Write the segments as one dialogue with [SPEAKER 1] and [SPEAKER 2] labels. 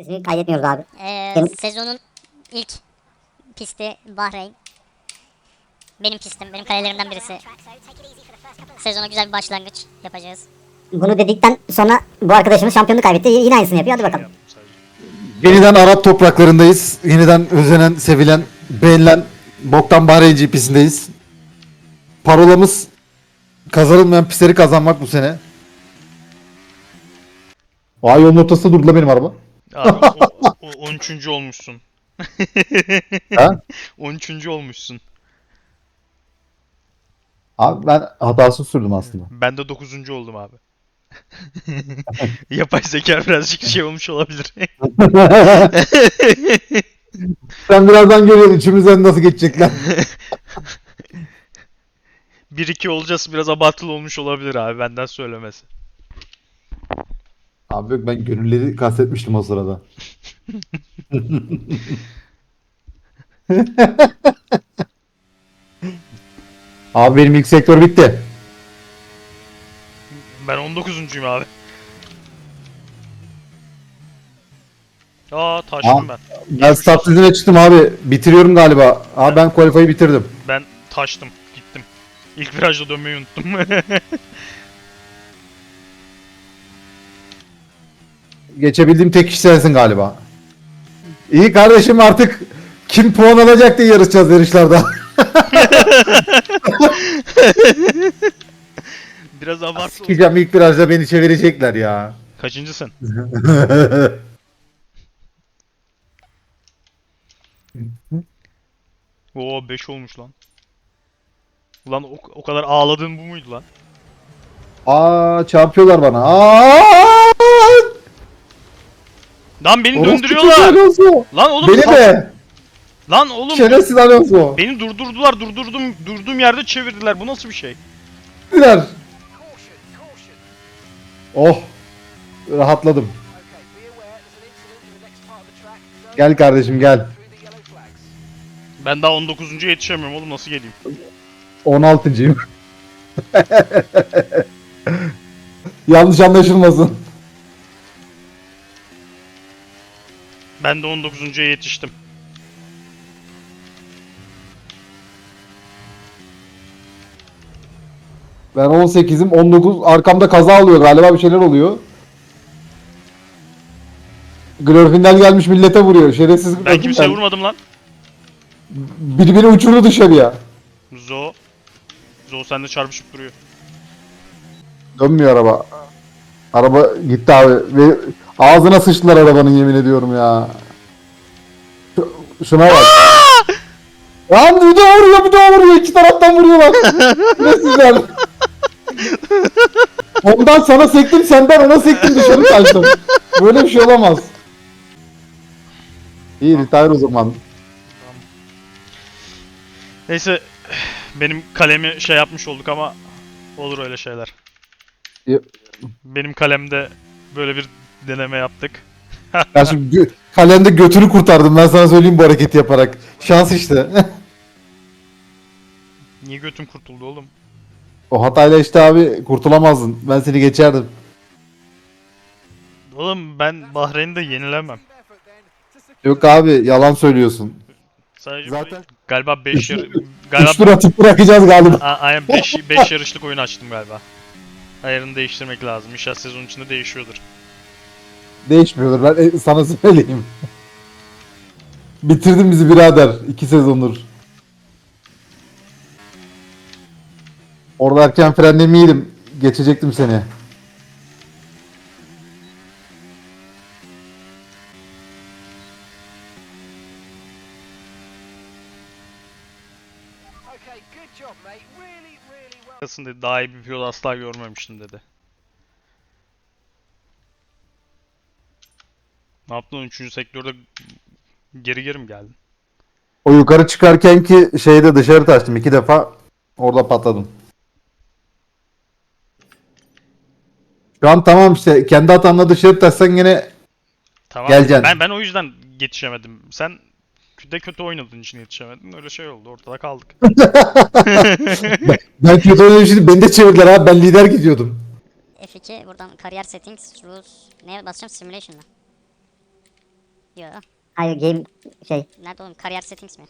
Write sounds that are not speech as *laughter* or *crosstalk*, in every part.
[SPEAKER 1] Sesini kaydetmiyoruz abi.
[SPEAKER 2] Ee,
[SPEAKER 1] Benim-
[SPEAKER 2] sezonun ilk pisti Bahreyn. Benim pistim, benim kalelerimden birisi. Sezona güzel bir başlangıç yapacağız.
[SPEAKER 1] Bunu dedikten sonra bu arkadaşımız şampiyonluk kaybetti. Yine aynısını yapıyor. Hadi bakalım.
[SPEAKER 3] Yeniden Arap topraklarındayız. Yeniden özenen, sevilen, beğenilen Boktan Bahreyn GP'sindeyiz. Parolamız kazanılmayan pisleri kazanmak bu sene. Aa yolun ortasında durdu la benim araba.
[SPEAKER 4] Abi o, o, *laughs* 13. olmuşsun.
[SPEAKER 3] Ha? *laughs*
[SPEAKER 4] 13. olmuşsun.
[SPEAKER 3] Abi ben hatasız sürdüm aslında.
[SPEAKER 4] Ben de 9. oldum abi. *laughs* Yapay zeka birazcık şey olmuş olabilir.
[SPEAKER 3] Sen birazdan görüyorsun içimizden nasıl geçecekler.
[SPEAKER 4] 1-2 olacağız biraz abartılı olmuş olabilir abi benden söylemesi.
[SPEAKER 3] Abi yok ben gönülleri kastetmiştim o sırada. *laughs* Abi benim ilk sektör bitti.
[SPEAKER 4] Ben 19'uncuyum abi. Aa taştım ben.
[SPEAKER 3] Ben start dizine çıktım abi. Bitiriyorum galiba. Abi ben qualify'ı bitirdim.
[SPEAKER 4] Ben taştım. Gittim. İlk virajda dönmeyi unuttum. *laughs*
[SPEAKER 3] Geçebildiğim tek kişi sensin galiba. İyi kardeşim artık kim puan alacak diye yarışacağız yarışlarda. *laughs*
[SPEAKER 4] biraz abartılı. oldu.
[SPEAKER 3] Sikeceğim ilk virajda beni çevirecekler ya.
[SPEAKER 4] Kaçıncısın? *laughs* Oo 5 olmuş lan. Ulan o, o kadar ağladığın bu muydu lan?
[SPEAKER 3] Aa çarpıyorlar bana. Aa!
[SPEAKER 4] Lan beni
[SPEAKER 3] Orospu
[SPEAKER 4] döndürüyorlar.
[SPEAKER 3] çocuğu Alonso.
[SPEAKER 4] Lan oğlum
[SPEAKER 3] Beni de.
[SPEAKER 4] Lan oğlum
[SPEAKER 3] Şerefsiz Alonso.
[SPEAKER 4] beni durdurdular durdurdum durduğum yerde çevirdiler. Bu nasıl bir şey?
[SPEAKER 3] Gittiler. Oh. Rahatladım. Gel kardeşim gel.
[SPEAKER 4] Ben daha 19. yetişemiyorum oğlum nasıl geleyim?
[SPEAKER 3] 16.yım. *laughs* Yanlış anlaşılmasın.
[SPEAKER 4] Ben de 19.ya yetiştim.
[SPEAKER 3] Ben 18'im 19 arkamda kaza oluyor galiba bir şeyler oluyor. Glorfindel gelmiş millete vuruyor. Şerefsiz
[SPEAKER 4] Ben
[SPEAKER 3] Glorfindel.
[SPEAKER 4] kimseye vurmadım lan.
[SPEAKER 3] Biri beni uçurdu dışarıya.
[SPEAKER 4] Zo. Zo sende çarpışıp duruyor.
[SPEAKER 3] Dönmüyor araba. Araba gitti abi. Ve ağzına sıçtılar arabanın yemin ediyorum ya. Şu- Şuna bak. Lan bir daha vuruyor bir daha vuruyor. İki taraftan vuruyorlar. *laughs* ne güzel. Ondan sana sektim senden ona sektim dışarı kaçtım. Böyle bir şey olamaz. İyi retire o zaman.
[SPEAKER 4] Neyse benim kalemi şey yapmış olduk ama olur öyle şeyler. Benim kalemde böyle bir deneme yaptık. *laughs*
[SPEAKER 3] Ya şimdi gö- kalemde götünü kurtardım ben sana söyleyeyim bu hareketi yaparak. Şans işte. *laughs*
[SPEAKER 4] Niye götüm kurtuldu oğlum?
[SPEAKER 3] o hatayla işte abi kurtulamazdın. Ben seni geçerdim.
[SPEAKER 4] Oğlum ben Bahreyn'de yenilemem.
[SPEAKER 3] Yok abi yalan söylüyorsun.
[SPEAKER 4] Sadece
[SPEAKER 3] Zaten-
[SPEAKER 4] galiba 5 yar *laughs*
[SPEAKER 3] Üç
[SPEAKER 4] galiba
[SPEAKER 3] tur atıp bırakacağız galiba.
[SPEAKER 4] A- aynen 5 5 yarışlık oyun açtım galiba. Ayarını değiştirmek lazım. İnşallah sezon içinde değişiyordur.
[SPEAKER 3] Değişmiyordur ben e, sana *laughs* söyleyeyim. Bitirdin bizi birader. iki sezondur. Orada erken frenlemeydim. Geçecektim seni.
[SPEAKER 5] Okay, good job, mate. Really, really well.
[SPEAKER 4] Aslında daha iyi bir pilot asla görmemiştim dedi. Ne yaptın 3. sektörde geri geri mi geldin?
[SPEAKER 3] O yukarı çıkarken ki şeyde dışarı taştım iki defa. Orada patladım. Şu an tamam işte kendi hatanla dışarı taşsan yine
[SPEAKER 4] Tamam.
[SPEAKER 3] Geleceksin.
[SPEAKER 4] Ben ben o yüzden yetişemedim. Sen de kötü oynadığın için yetişemedin. Öyle şey oldu. Ortada kaldık. *laughs*
[SPEAKER 3] ben kötü oynadım şimdi beni de çevirdiler abi ben lider gidiyordum.
[SPEAKER 2] F2 buradan kariyer settings, rules. Neye basacağım? Simulation'da. Yo.
[SPEAKER 1] Hayır game şey.
[SPEAKER 2] Nerede oğlum? Kariyer settings mi?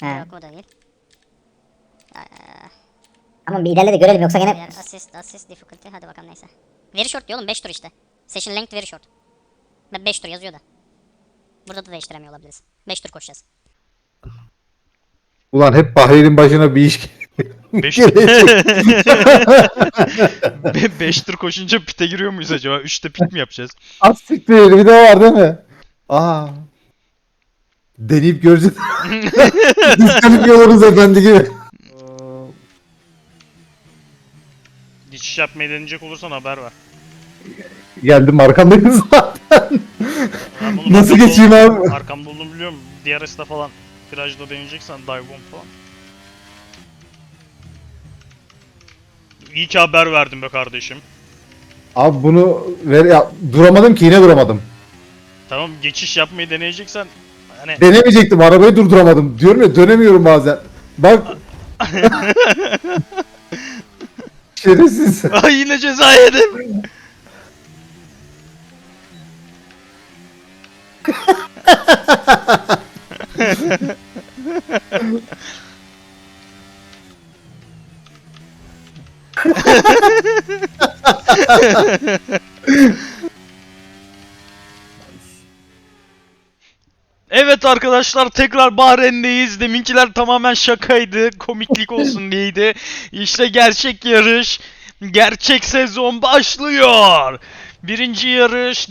[SPEAKER 1] He.
[SPEAKER 2] Yok o da değil.
[SPEAKER 1] Ama bir ilerle de görelim yoksa gene
[SPEAKER 2] assist, assist, difficulty. Hadi bakalım neyse. Very short diyor oğlum 5 tur işte. Session length very short. Ben 5 tur yazıyor da. Burada da değiştiremiyor olabiliriz. 5 tur koşacağız.
[SPEAKER 3] Ulan hep Bahreyn'in başına bir iş
[SPEAKER 4] 5 5 *laughs* tur koşunca pite giriyor muyuz acaba? 3'te pit mi yapacağız?
[SPEAKER 3] Az siktir bir de var değil mi? Aa. Deneyip göreceğiz. Diskalifiye oluruz efendi gibi.
[SPEAKER 4] Geçiş yapmayı deneyecek olursan haber ver.
[SPEAKER 3] Geldim arkandayız Nasıl
[SPEAKER 4] arkamda
[SPEAKER 3] geçeyim abi?
[SPEAKER 4] Arkamda olduğumu biliyorum. DRS'de falan virajda deneyeceksen dive bomb falan. İyi ki haber verdim be kardeşim.
[SPEAKER 3] Abi bunu ver ya, duramadım ki yine duramadım.
[SPEAKER 4] Tamam geçiş yapmayı deneyeceksen hani
[SPEAKER 3] Denemeyecektim arabayı durduramadım. Diyorum ya dönemiyorum bazen. Bak. *laughs* Şerefsiz.
[SPEAKER 4] Ay yine ceza yedim. Evet arkadaşlar tekrar Bahreyn'deyiz. Deminkiler tamamen şakaydı. Komiklik olsun diyeydi. İşte gerçek yarış, gerçek sezon başlıyor. Birinci yarış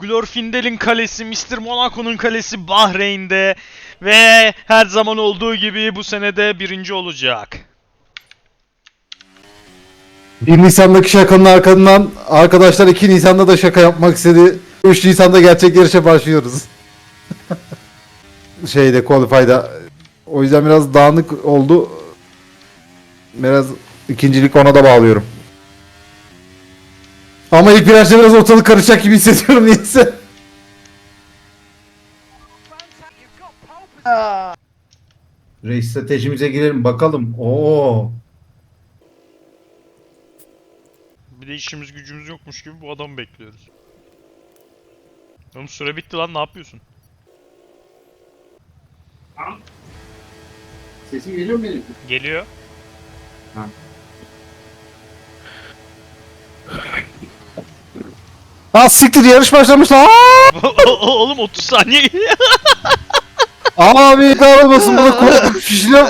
[SPEAKER 4] Glorfindel'in kalesi, Mr. Monaco'nun kalesi Bahreyn'de. Ve her zaman olduğu gibi bu senede birinci olacak.
[SPEAKER 3] 1 Nisan'daki şakanın arkasından arkadaşlar 2 Nisan'da da şaka yapmak istedi. 3 Nisan'da gerçek yarışa başlıyoruz. *laughs* Şeyde Qualify'da. O yüzden biraz dağınık oldu. Biraz ikincilik ona da bağlıyorum. Ama ilk virajda biraz ortalık karışacak gibi hissediyorum
[SPEAKER 5] position.
[SPEAKER 3] Reis stratejimize girelim bakalım. Oo.
[SPEAKER 4] Bir de işimiz gücümüz yokmuş gibi bu adamı bekliyoruz. Oğlum süre bitti lan ne yapıyorsun?
[SPEAKER 6] Sesim geliyor mu benim?
[SPEAKER 4] Geliyor.
[SPEAKER 3] Ha siktir yarış başlamış lan. *laughs*
[SPEAKER 4] Oğlum 30 saniye *laughs*
[SPEAKER 3] Abi dağılmasın bana kulaklık şişine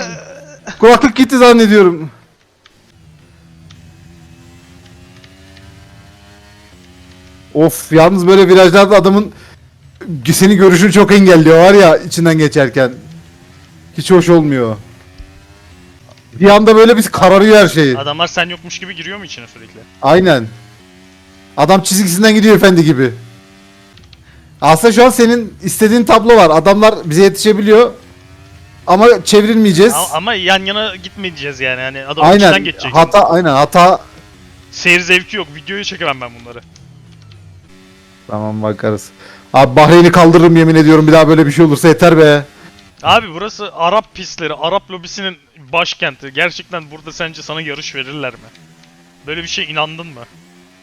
[SPEAKER 3] kulaklık gitti zannediyorum. Of yalnız böyle virajlarda adamın seni görüşünü çok engelliyor var ya içinden geçerken. Hiç hoş olmuyor. Bir anda böyle bir kararıyor her şey.
[SPEAKER 4] Adamlar sen yokmuş gibi giriyor mu içine sürekli?
[SPEAKER 3] Aynen. Adam çizgisinden gidiyor efendi gibi. Aslında şu an senin istediğin tablo var. Adamlar bize yetişebiliyor. Ama çevrilmeyeceğiz.
[SPEAKER 4] Ama, ama yan yana gitmeyeceğiz yani. Hani adam içinden
[SPEAKER 3] aynen.
[SPEAKER 4] geçecek.
[SPEAKER 3] Hata aynen hata.
[SPEAKER 4] Seyir zevki yok. Videoya çekemem ben bunları.
[SPEAKER 3] Tamam bakarız. Abi Bahreyn'i kaldırırım yemin ediyorum bir daha böyle bir şey olursa yeter be.
[SPEAKER 4] Abi burası Arap pistleri, Arap lobisinin başkenti. Gerçekten burada sence sana yarış verirler mi? Böyle bir şey inandın mı?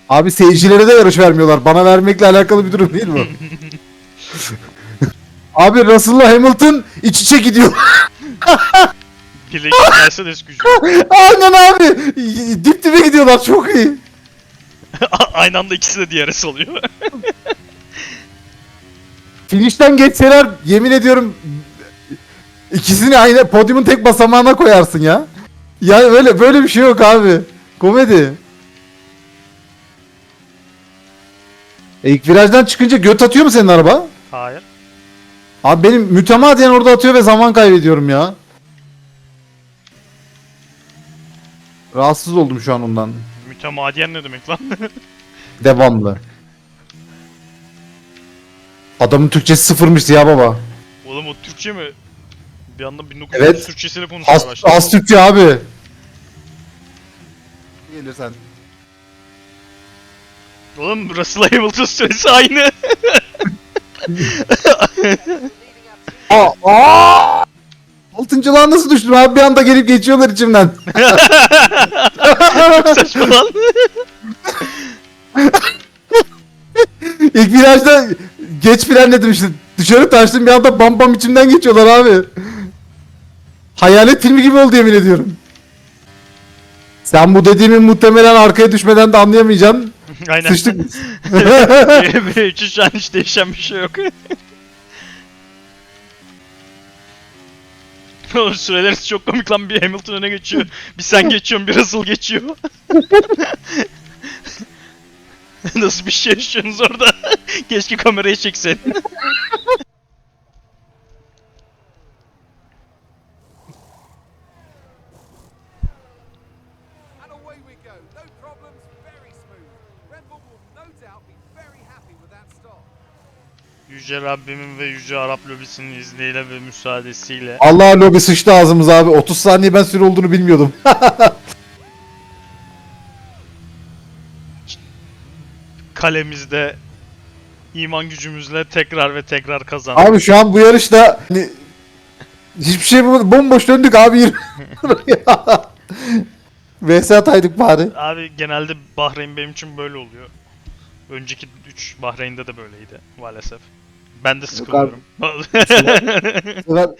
[SPEAKER 3] Abi seyircilere de yarış vermiyorlar. Bana vermekle alakalı bir durum değil bu. *laughs* Abi Russell'la Hamilton iç içe gidiyor. *laughs*
[SPEAKER 4] Birleşik Mercedes gücü. *laughs*
[SPEAKER 3] Aynen abi. Dip dibe gidiyorlar çok iyi.
[SPEAKER 4] Aynı anda ikisi de DRS oluyor.
[SPEAKER 3] Finish'ten geçseler yemin ediyorum ikisini aynı podyumun tek basamağına koyarsın ya. Ya öyle böyle bir şey yok abi. Komedi. E ilk virajdan çıkınca göt atıyor mu senin araba?
[SPEAKER 4] Hayır.
[SPEAKER 3] Abi benim mütemadiyen orada atıyor ve zaman kaybediyorum ya. Rahatsız oldum şu an ondan.
[SPEAKER 4] Mütemadiyen ne demek lan? *laughs*
[SPEAKER 3] Devamlı. Adamın Türkçesi sıfırmış ya baba.
[SPEAKER 4] Oğlum o Türkçe mi? Bir anda 1900
[SPEAKER 3] Evet.
[SPEAKER 4] Türkçesiyle konuşmaya
[SPEAKER 3] Az,
[SPEAKER 4] başladı.
[SPEAKER 3] az Türkçe abi. Gelirsen.
[SPEAKER 4] Oğlum Russell Hamilton süresi aynı.
[SPEAKER 3] Aa, aa! Altıncılığa nasıl düştüm abi bir anda gelip geçiyorlar içimden. *laughs*
[SPEAKER 4] Saçma lan.
[SPEAKER 3] İlk virajda geç frenledim işte. Dışarı taştım bir anda bam bam içimden geçiyorlar abi. Hayalet filmi gibi oldu yemin ediyorum. Sen bu dediğimi muhtemelen arkaya düşmeden de anlayamayacaksın.
[SPEAKER 4] Aynen.
[SPEAKER 3] Sıçtık biz. *laughs*
[SPEAKER 4] V3'ü şu an hiç değişen bir şey yok. *laughs* O süreleri çok komik lan bir Hamilton öne geçiyor. Bir sen *laughs* geçiyorsun bir Russell geçiyor. Nasıl bir şey yaşıyorsunuz orada? Keşke kamerayı çeksen.
[SPEAKER 5] And away we go. No problems, very
[SPEAKER 4] Yüce Rabbimin ve Yüce Arap lobisinin izniyle ve müsaadesiyle
[SPEAKER 3] Allah lobi sıçtı ağzımıza abi. 30 saniye ben süre olduğunu bilmiyordum. *laughs*
[SPEAKER 4] kalemizde iman gücümüzle tekrar ve tekrar kazandık.
[SPEAKER 3] abi şu an bu yarışta hani, hiçbir şey bu- bomboş döndük abi. *laughs* *laughs* VS ataydık bari.
[SPEAKER 4] Abi genelde Bahreyn benim için böyle oluyor. Önceki 3 Bahreyn'de de böyleydi maalesef. Ben de sıkılıyorum. *laughs*
[SPEAKER 3] Sıra-